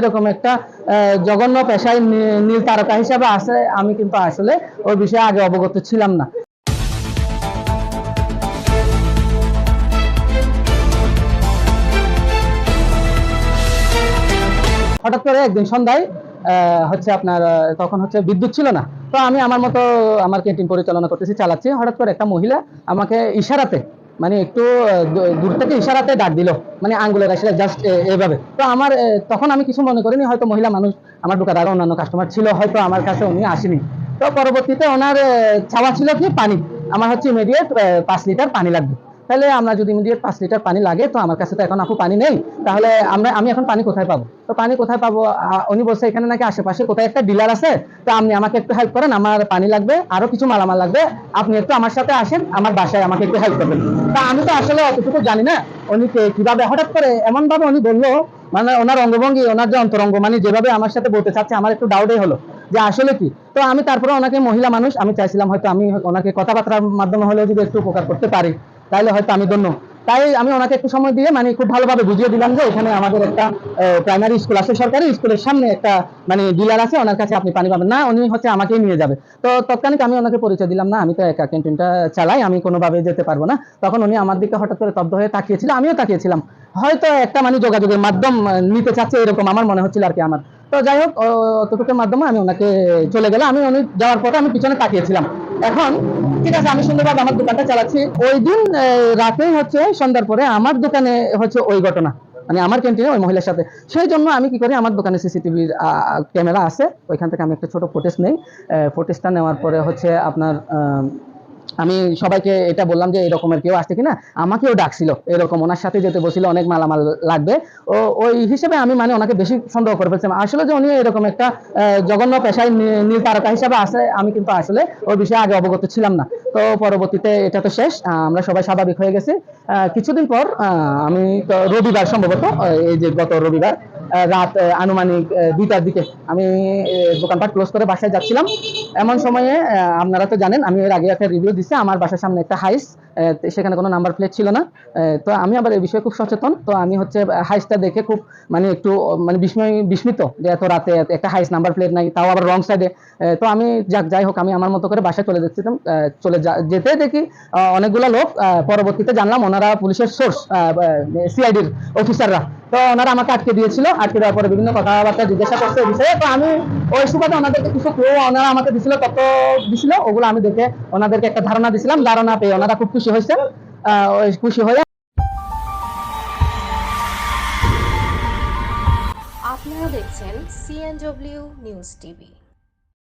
এরকম একটা জঘন্য পেশায় নীল তারকা হিসাবে আছে আমি কিন্তু আসলে ওই বিষয়ে আগে অবগত ছিলাম না। হঠাৎ করে একদিন সন্ধ্যায় হচ্ছে আপনার তখন হচ্ছে বিদ্যুৎ ছিল না। তো আমি আমার মতো আমার ক্যান্টিন পরিচালনা করতেছি, চালাচ্ছি। হঠাৎ করে একটা মহিলা আমাকে ইশারাতে মানে একটু দূর থেকে ইশারাতে ডাক দিল। মানে আঙ্গুলের আসলে জাস্ট এইভাবে তো আমার তখন আমি কিছু মনে করিনি, হয়তো মহিলা মানুষ আমার দোকান আরও অন্যান্য কাস্টমার ছিল, হয়তো আমার কাছে উনি আসেনি। তো পরবর্তীতে ওনার চাওয়া ছিল কি? পানি। আমার হচ্ছে ইমিডিয়েট পাঁচ লিটার পানি লাগবে। তাহলে আমরা যদি ইমিডিয়েট পাঁচ লিটার পানি লাগে, তো আমার কাছে তো এখন আপু পানি নেই। তাহলে আমরা, আমি এখন পানি কোথায় পাবো? তো পানি কোথায় পাবো? উনি বলছে, এখানে নাকি আশেপাশে কোথায় একটা ডিলার আছে, তো আপনি আমাকে একটু হেল্প করেন, আমার পানি লাগবে, আরও কিছু মালামাল লাগবে। আপনি একটু আমার সাথে আসেন, আমার বাসায় আমাকে একটু হেল্প করবেন। তা আমি তো আসলে অতটুকু জানি না, উনি কীভাবে, হঠাৎ করে এমন ভাবে উনি বলল মানে ওনার অঙ্গভঙ্গি, ওনার যে অন্তরঙ্গ মানে যেভাবে আমার সাথে বলতে চাচ্ছে, আমার একটু ডাউটই হলো, যে আসলে কি? তো আমি তারপরে ওনাকে মহিলা মানুষ, আমি চাইছিলাম হয়তো আমি ওনাকে কথাবার্তার মাধ্যমে হলেও যদি একটু উপকার করতে পারি। তাহলে হয়তো আমি ধন্য। তাই আমি ওনাকে একটু সময় দিয়ে মানে খুব ভালোভাবে বুঝিয়ে দিলাম যে এখানে আমাদের একটা প্রাইমারি স্কুল আছে, সরকারি স্কুলের সামনে একটা মানে ডিলার আছে, ওনার কাছে আপনি পানি পাবেন। না, উনি হচ্ছে আমাকেই নিয়ে যাবে। তো তৎক্ষণিক আমি ওনাকে পরিচয় দিলাম, না, আমি তো একা, ক্যান্টিনটা চালাই, আমি কোনোভাবে যেতে পারব না। তখন উনি আমার দিকে হঠাৎ করে তব্দ হয়ে তাকিয়েছিল, আমিও তাকিয়েছিলাম। হয়তো একটা মানে যোগাযোগের মাধ্যম নিতে চাচ্ছে এরকম, আমার মনে হচ্ছিল আর কি আমার। তো যাই হোক অতটুকুর মাধ্যমে আমি ওনাকে চলে গেলাম। আমি উনি যাওয়ার পরে আমি পিছনে তাকিয়েছিলাম। এখন, ঠিক আছে, আমি সুন্দরভাবে আমার দোকানটা চালাচ্ছি। ওই দিন রাতেই হচ্ছে, সন্ধ্যার পরে আমার দোকানে হচ্ছে ওই ঘটনা। মানে আমার ক্যান্টিনে ওই মহিলার সাথে। সেই জন্য আমি কি করি, আমার দোকানে সিসিটিভির ক্যামেরা আছে। ওইখান থেকে আমি একটা ছোট ফুটেজ নেই। ফুটেজটা নেওয়ার পরে হচ্ছে আপনার আমি সবাইকে এটা বললাম যে এরকমের কেউ আসছে কিনা? আমাকেও ডাকছিল, এরকম ওনার সাথে যেতে বসছিল অনেক মালামাল লাগবে। ও, ওই হিসেবে আমি মানে ওনাকে বেশি সন্দেহ করে ফেলছিলাম। আসলে যে উনি এরকম একটা জঘন্য পেশায় নীল তারকা হিসাবে আছে, আমি কিন্তু আসলে ওই বিষয়ে আগে অবগত ছিলাম না। তো পরবর্তীতে এটা তো শেষ আমরা সবাই স্বাভাবিক হয়ে গেছি। কিছুদিন পর আমি তো রবিবার সম্ভবত এই যে গত রবিবার রাত আনুমানিক দুইটার দিকে। আমি দোকানপাট ক্লোজ করে বাসায় যাচ্ছিলাম। এমন সময়ে আপনারা তো জানেন, আমি এর আগে একটা রিভিউ দিছি, আমার বাসার সামনে একটা হাইস সেখানে কোনো নাম্বার প্লেট ছিল না। তো আমি আবার এই বিষয়ে খুব সচেতন। তো আমি হচ্ছে হাইসটা দেখে খুব মানে একটু মানে বিস্ময়, বিস্মিত যে এত রাতে একটা হাইস নাম্বার প্লেট নাই, তাও আবার রং সাইডে তো আমি যাক, যাই হোক, আমি আমার মতো করে বাসায় চলে যাচ্ছিলাম চলে যেতে দেখি অনেকগুলো লোক পরবর্তীতে জানলাম ওনারা পুলিশের সোর্স সিআইডির অফিসাররা তো ওনারা আমাকে আটকে দিয়েছিল, আটকে দেওয়ার পরে বিভিন্ন কথাবার্তা জিজ্ঞাসা করছে বিষয়ে। তো আমি ওই সুবাদে ওনাদেরকে কিছু ক্লো ওনারা আমাকে দিছিল তত দিছিল, ওগুলো আমি দেখে ওনাদেরকে একটা ধারণা দিছিলাম, ধারণা পেয়ে ওনারা খুব খুশি হয়েছে। খুশি হয়ে আপনারা দেখছেন সিএনডব্লিউ নিউজ টিভি